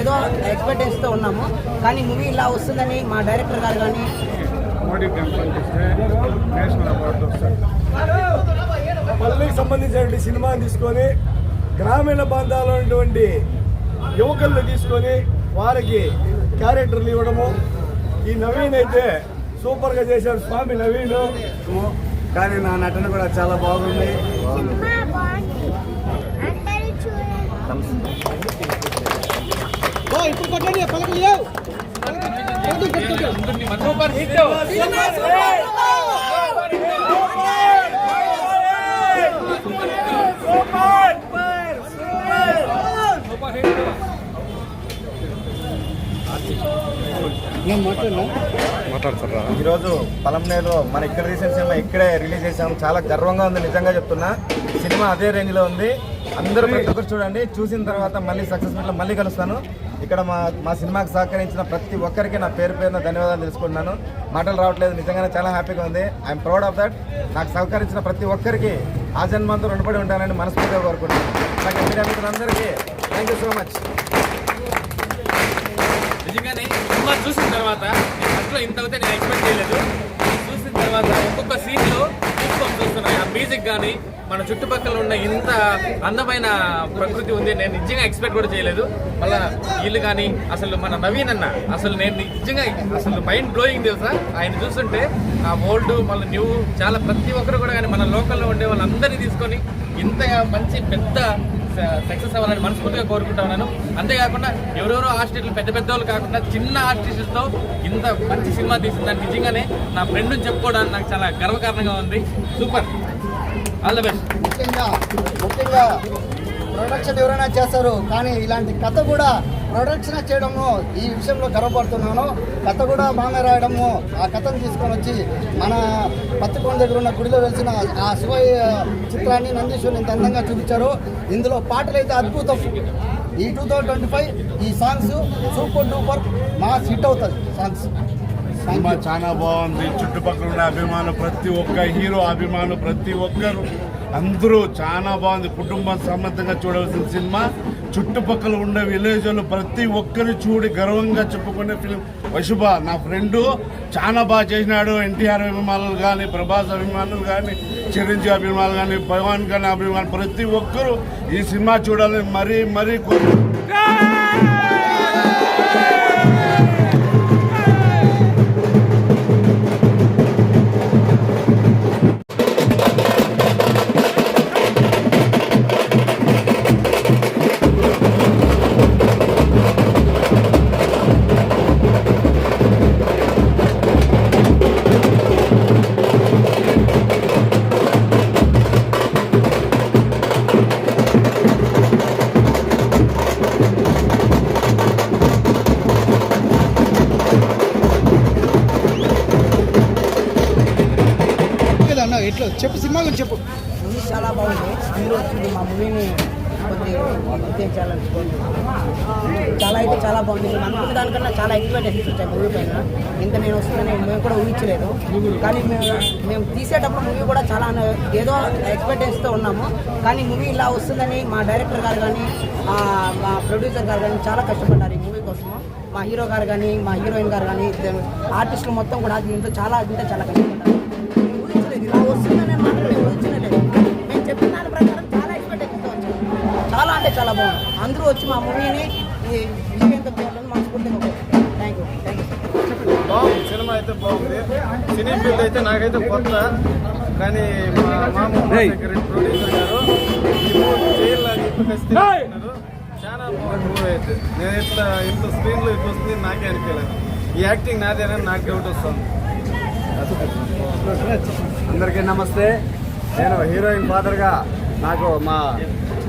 ఏదో ఎక్స్పెక్టేషన్తో ఉన్నాము. కానీ మూవీ ఇలా వస్తుందని మా డైరెక్టర్ గారు కానీ మోడీ వస్తుంది. పల్లెకి సంబంధించినటువంటి సినిమాని తీసుకొని గ్రామీణ ప్రాంతాల్లో ఉన్నటువంటి యువకులను తీసుకొని వారికి క్యారెక్టర్లు ఇవ్వడము. ఈ నవీన్ అయితే సూపర్గా చేశాడు స్వామి నవీన్. కానీ నా నటన కూడా చాలా బాగుంది. అందరూ చూడండి ఈరోజు పలంనేలో మన ఇక్కడ తీసిన సినిమా ఇక్కడే రిలీజ్ చేసాం చాలా గర్వంగా ఉంది నిజంగా చెప్తున్నా. సినిమా అదే రేంజ్లో ఉంది. అందరూ ప్రతి ఒక్కరు చూడండి. చూసిన తర్వాత మళ్ళీ సక్సెస్ మీట్లో మళ్ళీ కలుస్తాను. ఇక్కడ మా మా సినిమాకి సహకరించిన ప్రతి ఒక్కరికి నా పేరు పేరున ధన్యవాదాలు తెలుసుకుంటున్నాను. మాటలు రావట్లేదు నిజంగానే చాలా హ్యాపీగా ఉంది. ఐఎమ్ ప్రౌడ్ ఆఫ్ దట్ నాకు సహకరించిన ప్రతి ఒక్కరికి ఆ జన్మంతో రుణపడి ఉంటానని మనస్ఫూర్తిగా కోరుకుంటున్నాను. నాకు మీడియా మిత్రులందరికీ థ్యాంక్ యూ సో మచ్ నిజంగానే సినిమా చూసిన తర్వాత అసలు ఇంత నేను ఎక్స్పెక్ట్ చేయలేదు. చూసిన తర్వాత ఒక్కొక్క సీన్లో చూసుకొని చూస్తున్నాను ఆ మ్యూజిక్ కానీ మన చుట్టుపక్కల ఉన్న ఇంత అందమైన ప్రకృతి ఉంది నేను నిజంగా ఎక్స్పెక్ట్ కూడా చేయలేదు. మళ్ళా వీళ్ళు కానీ అసలు మన నవీన్ అన్న అసలు నేను నిజంగా అసలు మైండ్ బ్లోయింగ్ తెలుసా? ఆయన చూస్తుంటే ఆ ఓల్డ్ మళ్ళీ న్యూ చాలా ప్రతి ఒక్కరు కూడా కానీ మన లోకల్లో ఉండే వాళ్ళందరినీ తీసుకొని ఇంతగా మంచి పెద్ద సక్సెస్ అవ్వాలని మనస్ఫూర్తిగా కోరుకుంటా ఉన్నాను. అంతేకాకుండా ఎవరెవరో ఆర్టిస్టులు పెద్ద పెద్ద వాళ్ళు కాకుండా చిన్న ఆర్టిస్టులతో ఇంత మంచి సినిమా తీసిందని నిజంగానే నా ఫ్రెండ్ని చెప్పుకోవడానికి నాకు చాలా గర్వకారణంగా ఉంది. సూపర్ ఆల్ ద బెస్ట్ ముఖ్యంగా ముఖ్యంగా ప్రొడక్షన్ ఎవరైనా చేస్తారు కానీ ఇలాంటి కథ కూడా ప్రొడక్షన్ చేయడము ఈ విషయంలో గర్వపడుతున్నాను. కథ కూడా బాగా రాయడము ఆ కథను తీసుకొని వచ్చి మన పత్తికొండ దగ్గర ఉన్న గుడిలో వెలిసిన ఆ శివయ్య చిత్రాన్ని నందీశ్వరుని ఇంత అందంగా చూపించారు. ఇందులో పాటలు అయితే అద్భుతం. ఈ టూ థౌజండ్ ట్వంటీ ఫైవ్ ఈ songs super duper mass hit అవుతుంది సాంగ్స్ సినిమా చాలా బాగుంది. చుట్టుపక్కల ఉన్న అభిమానులు ప్రతి ఒక్క హీరో అభిమానులు ప్రతి ఒక్కరు అందరూ చాలా బాగుంది. కుటుంబం సమర్థంగా చూడవలసిన సినిమా. చుట్టుపక్కల ఉండే విలేజ్లు ప్రతి ఒక్కరు చూడి గర్వంగా చెప్పుకునే ఫిలిం వశుభ నా ఫ్రెండు చాలా బాగా చేసినాడు. ఎన్టీఆర్ అభిమానులు కానీ ప్రభాస్ అభిమానులు కానీ చిరంజీవి అభిమానులు కానీ భగవాన్ కానీ అభిమానులు ప్రతి ఒక్కరూ ఈ సినిమా చూడాలని మరీ మరీ కోరు ఇది మూవీ చాలా బాగుంది అందరూ మా మూవీని కొద్దిగా గుర్తించాలనుకుంటున్నాను చాలా అయితే చాలా బాగుంది నేను అనుకున్న దానికన్నా చాలా ఎక్స్పెక్టేషన్స్ వచ్చాయి మూవీ పైన ఇంత నేను వస్తుందని మేము కూడా ఊహించలేదు కానీ మేము మేము తీసేటప్పుడు మూవీ కూడా చాలా ఏదో ఎక్స్పెక్టేషన్తో ఉన్నాము కానీ మూవీ ఇలా వస్తుందని మా డైరెక్టర్ గారు కానీ మా ప్రొడ్యూసర్ గారు కానీ చాలా కష్టపడ్డారు ఈ మూవీ కోసం మా హీరో గారు కానీ మా హీరోయిన్ గారు కానీ ఆర్టిస్టులు మొత్తం కూడా దీంతో చాలా అంటే చాలా కష్టపడ్డారు. చాలా బాగుంది. అందరూ వచ్చి మా మూవీని ఈ విజయంతో చేయాలని మనస్ఫూర్తిగా థ్యాంక్ యూ థ్యాంక్ యూ బాగుంది. సినిమా అయితే బాగుంది. సినీ ఫీల్డ్ అయితే నాకైతే కొత్త. కానీ మా మామ ప్రొడ్యూసర్ గారు ఈ మూవీ చేయాలని చెప్పి ఖచ్చితంగా చెప్తున్నారు. చాలా బాగుంది మూవీ అయితే. నేను ఇట్లా ఇంత స్క్రీన్లో ఇట్లా వస్తుంది నాకే అనిపించలేదు. ఈ యాక్టింగ్ నాదేనని నాకు డౌట్ వస్తుంది. అందరికీ నమస్తే. నేను హీరోయిన్ ఫాదర్గా నాకు మా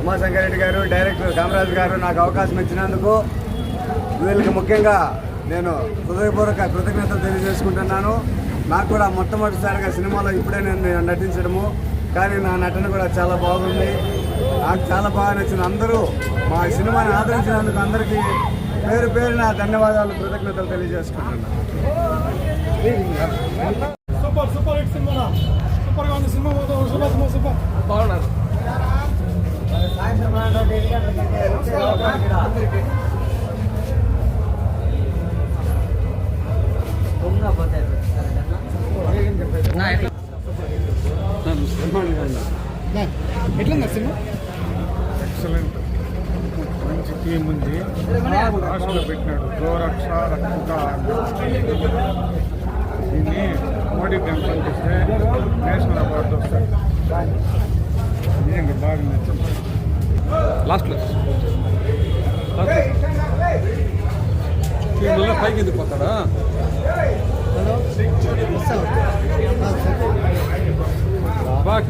ఉమాశంకరెడ్డి గారు డైరెక్టర్ కామరాజు గారు నాకు అవకాశం ఇచ్చినందుకు వీళ్ళకి ముఖ్యంగా నేను హృదయపూర్వక కృతజ్ఞతలు తెలియజేసుకుంటున్నాను. నాకు కూడా మొట్టమొదటిసారిగా సినిమాలో ఇప్పుడే నేను నటించడము. కానీ నా నటన కూడా చాలా బాగుంది. నాకు చాలా బాగా నచ్చింది. అందరూ మా సినిమాని ఆదరించినందుకు అందరికీ పేరు పేరున ధన్యవాదాలు కృతజ్ఞతలు తెలియజేసుకుంటున్నాను. ఎట్లుంది సినిమా? ఎక్సలెంట్. మంచి టీం ఉంది. రాష్ట్రంలో పెట్టినాడు. గోరక్ష రక్షిత దీన్ని మోడీ టెంపుల్ ఇస్తే నేషనల్ అవార్డు వస్తాయి బాగా నచ్చింది. లాస్ట్లో. పైకి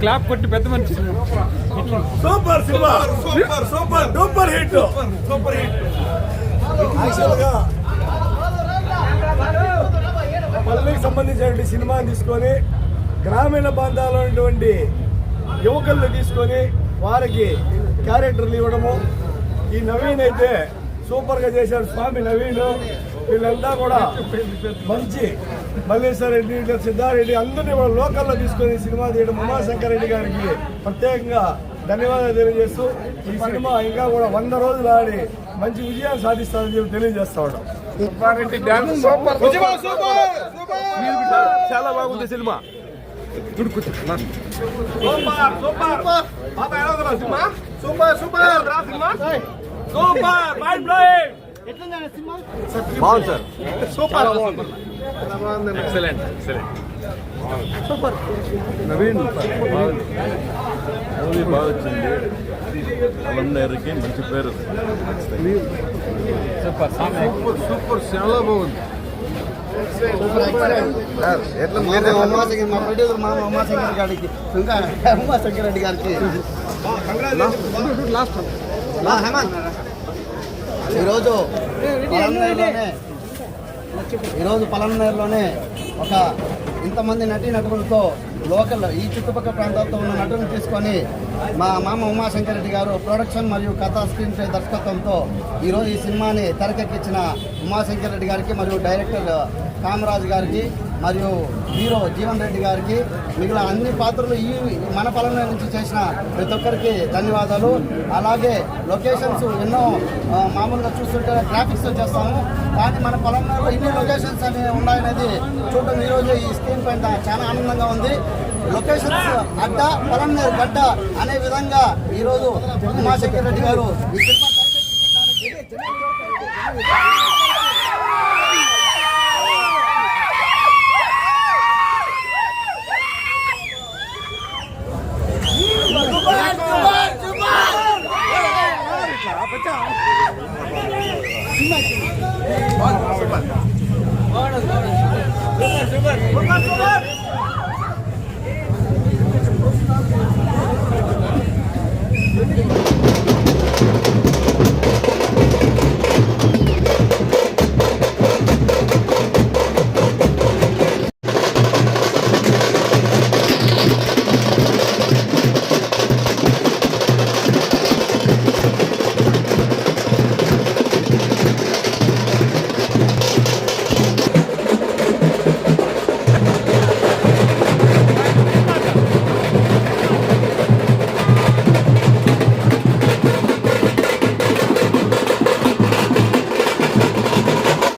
క్లాప్ కొట్టి పెద్ద మనిషి. Super cinema. Super super. Super hit. Super hit. పల్లెకి సంబంధించినటువంటి సినిమాని తీసుకొని గ్రామీణ ప్రాంతాల్లో ఉన్నటువంటి యువకులను తీసుకొని వారికి క్యారెక్టర్లు ఇవ్వడము. ఈ నవీన్ అయితే సూపర్గా చేశారు స్వామి నవీన్. వీళ్ళంతా కూడా మంచి మల్లేశ్వర రెడ్డి ఇట్లా సిద్ధారెడ్డి అందరినీ కూడా లోకల్లో తీసుకొని సినిమా తీయడం ఉమాశంకర్ రెడ్డి గారికి ప్రత్యేకంగా ధన్యవాదాలు తెలియజేస్తూ ఈ సినిమా ఇంకా కూడా వంద రోజులు ఆడి మంచి విజయాన్ని సాధిస్తారని చెప్పి తెలియజేస్తా ఉన్నాం. చాలా బాగుంది సినిమా. తుడుకు లాస్ట్ ఎట్లుంది cinema? Excellent excellent Naveen movie బాగా వచ్చింది మంచి పేరు సూపర్ చాలా బాగుంది సార్ ఎట్లా మా ఉమాశంకర్ మా ప్రొడ్యూసర్ మా ఉమాశంకర్ గారికి ఇంకా ఉమాశంకర్ రెడ్డి గారికి లాస్ట్ మా హేమంత్ ఈరోజు ఈరోజు పలమనేరులోనే ఒక ఇంతమంది నటీ నటులతో లోకల్ ఈ చుట్టుపక్కల ప్రాంతాలతో ఉన్న నటులను తీసుకొని మా మామ ఉమాశంకర్ రెడ్డి గారు ప్రొడక్షన్ మరియు కథా స్క్రీన్ ప్లే దర్శకత్వంతో ఈరోజు ఈ సినిమాని తెరకెక్కించిన ఉమాశంకర్ రెడ్డి గారికి మరియు డైరెక్టర్ కామరాజు గారికి మరియు హీరో జీవన్ రెడ్డి గారికి మిగిలిన అన్ని పాత్రలు ఈ మన పొలంలో నుంచి చేసిన ప్రతి ఒక్కరికి ధన్యవాదాలు. అలాగే లొకేషన్స్ ఎన్నో మామూలుగా చూస్తుంటే గ్రాఫిక్స్ చేస్తాము. కానీ మన పొలంలో ఇన్ని లొకేషన్స్ అనేవి ఉన్నాయనేది చూడటం ఈరోజు ఈ స్క్రీన్ పైన చాలా ఆనందంగా ఉంది. లొకేషన్స్ అడ్డ పొలంనేరు గడ్డ అనే విధంగా ఈరోజు ఉమాశంకర్ రెడ్డి గారు ఈ సినిమా